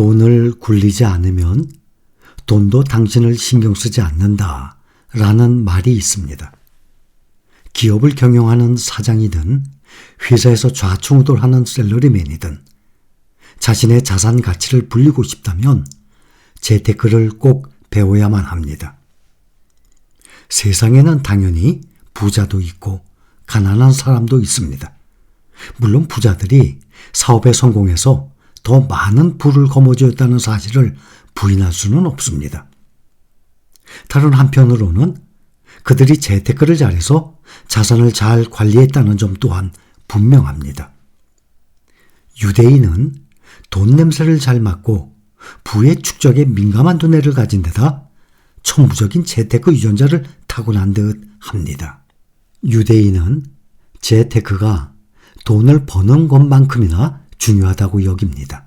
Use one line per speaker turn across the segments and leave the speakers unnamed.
돈을 굴리지 않으면 돈도 당신을 신경 쓰지 않는다 라는 말이 있습니다. 기업을 경영하는 사장이든 회사에서 좌충우돌하는 셀러리맨이든 자신의 자산 가치를 불리고 싶다면 재테크를 꼭 배워야만 합니다. 세상에는 당연히 부자도 있고 가난한 사람도 있습니다. 물론 부자들이 사업에 성공해서 더 많은 부를 거머쥐었다는 사실을 부인할 수는 없습니다. 다른 한편으로는 그들이 재테크를 잘해서 자산을 잘 관리했다는 점 또한 분명합니다. 유대인은 돈 냄새를 잘 맡고 부의 축적에 민감한 두뇌를 가진 데다 천부적인 재테크 유전자를 타고난 듯 합니다. 유대인은 재테크가 돈을 버는 것만큼이나 중요하다고 여깁니다.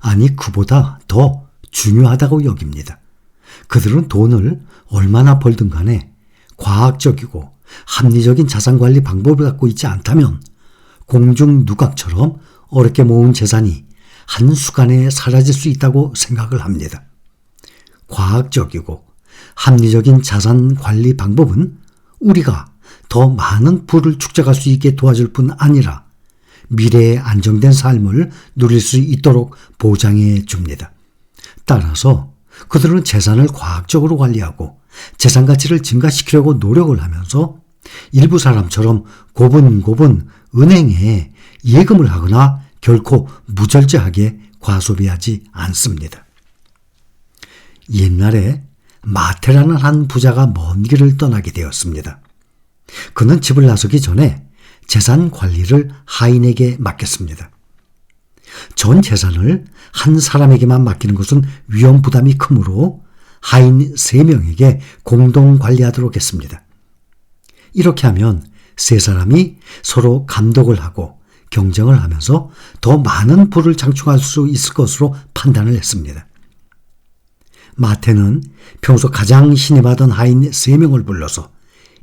아니, 그보다 더 중요하다고 여깁니다. 그들은 돈을 얼마나 벌든 간에 과학적이고 합리적인 자산 관리 방법을 갖고 있지 않다면 공중 누각처럼 어렵게 모은 재산이 한순간에 사라질 수 있다고 생각을 합니다. 과학적이고 합리적인 자산 관리 방법은 우리가 더 많은 부를 축적할 수 있게 도와줄 뿐 아니라 미래의 안정된 삶을 누릴 수 있도록 보장해 줍니다. 따라서 그들은 재산을 과학적으로 관리하고 재산 가치를 증가시키려고 노력을 하면서 일부 사람처럼 고분고분 은행에 예금을 하거나 결코 무절제하게 과소비하지 않습니다. 옛날에 마테라는 한 부자가 먼 길을 떠나게 되었습니다. 그는 집을 나서기 전에 재산 관리를 하인에게 맡겼습니다. 전 재산을 한 사람에게만 맡기는 것은 위험 부담이 크므로 하인 3명에게 공동 관리하도록 했습니다. 이렇게 하면 세 사람이 서로 감독을 하고 경쟁을 하면서 더 많은 부를 창출할 수 있을 것으로 판단을 했습니다. 마태는 평소 가장 신임하던 하인 3명을 불러서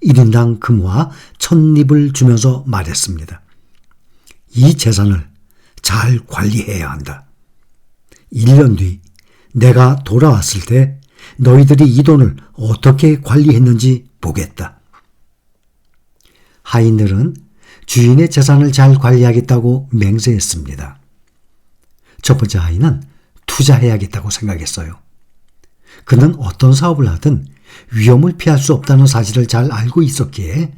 1인당 금화 천립을 주면서 말했습니다. 이 재산을 잘 관리해야 한다. 1년 뒤 내가 돌아왔을 때 너희들이 이 돈을 어떻게 관리했는지 보겠다. 하인들은 주인의 재산을 잘 관리하겠다고 맹세했습니다. 첫 번째 하인은 투자해야겠다고 생각했어요. 그는 어떤 사업을 하든 위험을 피할 수 없다는 사실을 잘 알고 있었기에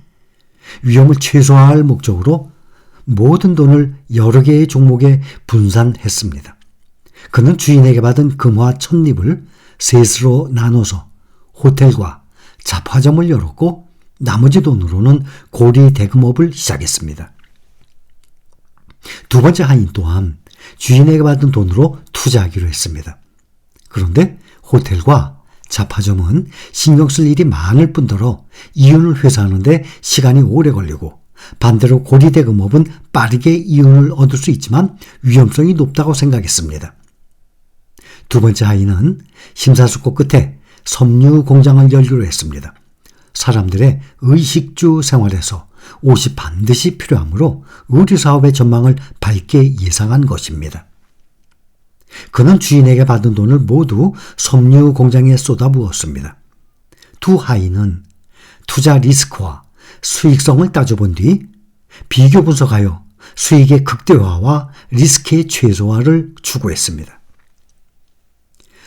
위험을 최소화할 목적으로 모든 돈을 여러 개의 종목에 분산했습니다. 그는 주인에게 받은 금화 천립을 셋으로 나눠서 호텔과 잡화점을 열었고 나머지 돈으로는 고리 대금업을 시작했습니다. 두 번째 하인 또한 주인에게 받은 돈으로 투자하기로 했습니다. 그런데 호텔과 자파점은 신경 쓸 일이 많을 뿐더러 이윤을 회수하는데 시간이 오래 걸리고 반대로 고리대금업은 빠르게 이윤을 얻을 수 있지만 위험성이 높다고 생각했습니다. 두 번째 하인은 심사숙고 끝에 섬유 공장을 열기로 했습니다. 사람들의 의식주 생활에서 옷이 반드시 필요하므로 의류 사업의 전망을 밝게 예상한 것입니다. 그는 주인에게 받은 돈을 모두 섬유 공장에 쏟아부었습니다. 두 하인은 투자 리스크와 수익성을 따져본 뒤 비교 분석하여 수익의 극대화와 리스크의 최소화를 추구했습니다.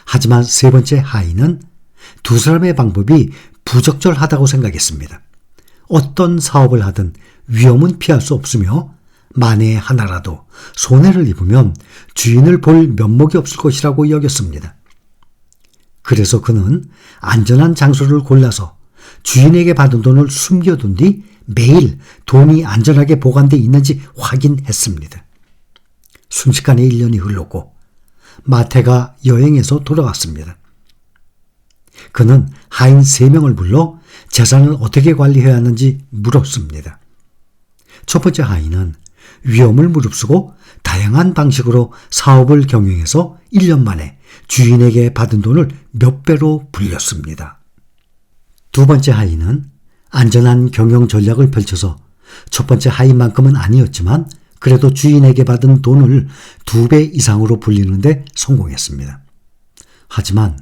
하지만 세 번째 하인은 두 사람의 방법이 부적절하다고 생각했습니다. 어떤 사업을 하든 위험은 피할 수 없으며 만에 하나라도 손해를 입으면 주인을 볼 면목이 없을 것이라고 여겼습니다. 그래서 그는 안전한 장소를 골라서 주인에게 받은 돈을 숨겨둔 뒤 매일 돈이 안전하게 보관돼 있는지 확인했습니다. 순식간에 1년이 흘렀고 마태가 여행에서 돌아왔습니다. 그는 하인 3명을 불러 재산을 어떻게 관리해야 하는지 물었습니다. 첫 번째 하인은 위험을 무릅쓰고 다양한 방식으로 사업을 경영해서 1년 만에 주인에게 받은 돈을 몇 배로 불렸습니다. 두 번째 하인은 안전한 경영 전략을 펼쳐서 첫 번째 하인만큼은 아니었지만 그래도 주인에게 받은 돈을 두 배 이상으로 불리는데 성공했습니다. 하지만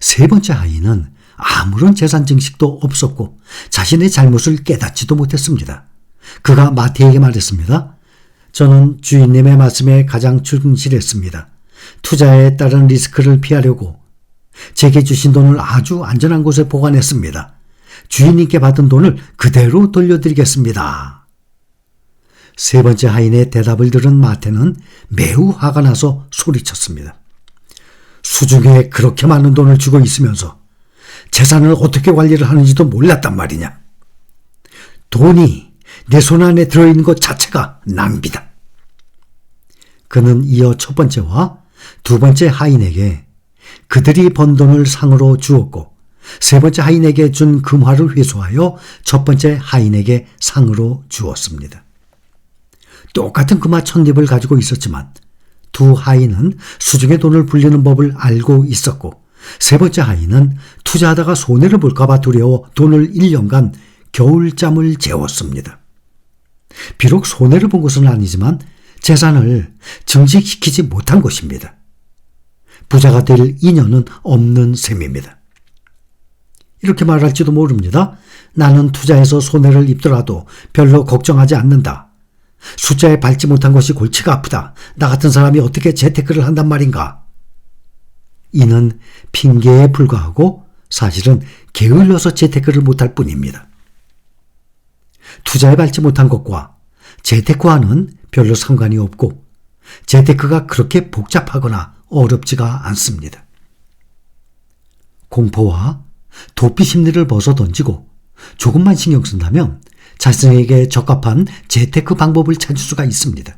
세 번째 하인은 아무런 재산 증식도 없었고 자신의 잘못을 깨닫지도 못했습니다. 그가 마태에게 말했습니다. 저는 주인님의 말씀에 가장 충실했습니다. 투자에 따른 리스크를 피하려고 제게 주신 돈을 아주 안전한 곳에 보관했습니다. 주인님께 받은 돈을 그대로 돌려드리겠습니다. 세 번째 하인의 대답을 들은 마태는 매우 화가 나서 소리쳤습니다. 수중에 그렇게 많은 돈을 주고 있으면서 재산을 어떻게 관리를 하는지도 몰랐단 말이냐. 돈이 내 손 안에 들어있는 것 자체가 낭비다. 그는 이어 첫 번째와 두 번째 하인에게 그들이 번 돈을 상으로 주었고 세 번째 하인에게 준 금화를 회수하여 첫 번째 하인에게 상으로 주었습니다. 똑같은 금화 천립을 가지고 있었지만 두 하인은 수중의 돈을 불리는 법을 알고 있었고 세 번째 하인은 투자하다가 손해를 볼까봐 두려워 돈을 1년간 겨울잠을 재웠습니다. 비록 손해를 본 것은 아니지만 재산을 증식시키지 못한 것입니다. 부자가 될 인연은 없는 셈입니다. 이렇게 말할지도 모릅니다. 나는 투자해서 손해를 입더라도 별로 걱정하지 않는다. 숫자에 밟지 못한 것이 골치가 아프다. 나 같은 사람이 어떻게 재테크를 한단 말인가? 이는 핑계에 불과하고 사실은 게을러서 재테크를 못할 뿐입니다. 투자에 밟지 못한 것과 재테크와는 별로 상관이 없고 재테크가 그렇게 복잡하거나 어렵지가 않습니다. 공포와 도피 심리를 벗어 던지고 조금만 신경 쓴다면 자신에게 적합한 재테크 방법을 찾을 수가 있습니다.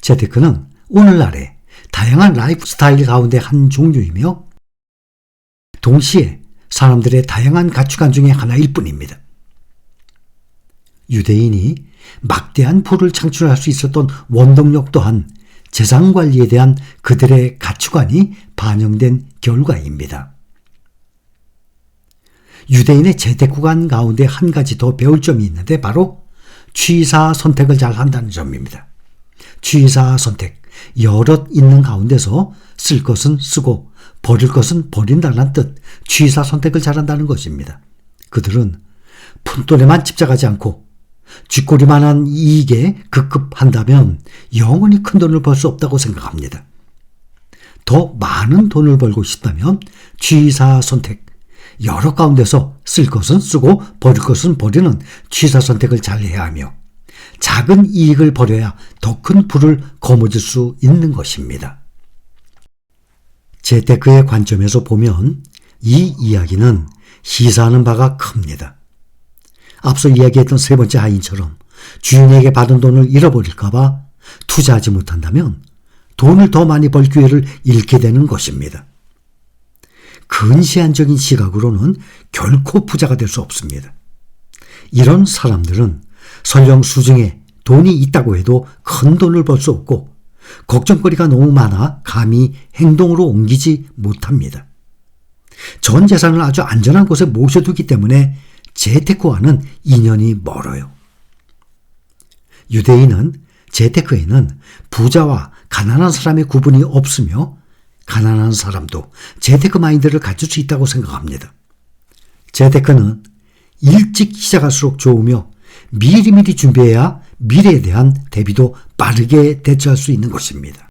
재테크는 오늘날의 다양한 라이프 스타일 가운데 한 종류이며 동시에 사람들의 다양한 가치관 중의 하나일 뿐입니다. 유대인이 막대한 부를 창출할 수 있었던 원동력 또한 재산 관리에 대한 그들의 가치관이 반영된 결과입니다. 유대인의 재테크관 가운데 한 가지 더 배울 점이 있는데 바로 취사 선택을 잘 한다는 점입니다. 취사 선택. 여럿 있는 가운데서 쓸 것은 쓰고 버릴 것은 버린다는 뜻 취사 선택을 잘한다는 것입니다. 그들은 푼돈에만 집착하지 않고 쥐꼬리만한 이익에 급급한다면 영원히 큰 돈을 벌 수 없다고 생각합니다. 더 많은 돈을 벌고 싶다면 취사 선택, 여러 가운데서 쓸 것은 쓰고 버릴 것은 버리는 취사 선택을 잘 해야 하며 작은 이익을 버려야 더 큰 부를 거머쥘 수 있는 것입니다. 재테크의 관점에서 보면 이 이야기는 시사하는 바가 큽니다. 앞서 이야기했던 세 번째 하인처럼 주인에게 받은 돈을 잃어버릴까봐 투자하지 못한다면 돈을 더 많이 벌 기회를 잃게 되는 것입니다. 근시안적인 시각으로는 결코 부자가 될 수 없습니다. 이런 사람들은 설령 수중에 돈이 있다고 해도 큰 돈을 벌 수 없고 걱정거리가 너무 많아 감히 행동으로 옮기지 못합니다. 전 재산을 아주 안전한 곳에 모셔두기 때문에 재테크와는 인연이 멀어요. 유대인은 재테크에는 부자와 가난한 사람의 구분이 없으며 가난한 사람도 재테크 마인드를 가질 수 있다고 생각합니다. 재테크는 일찍 시작할수록 좋으며 미리미리 준비해야 미래에 대한 대비도 빠르게 대처할 수 있는 것입니다.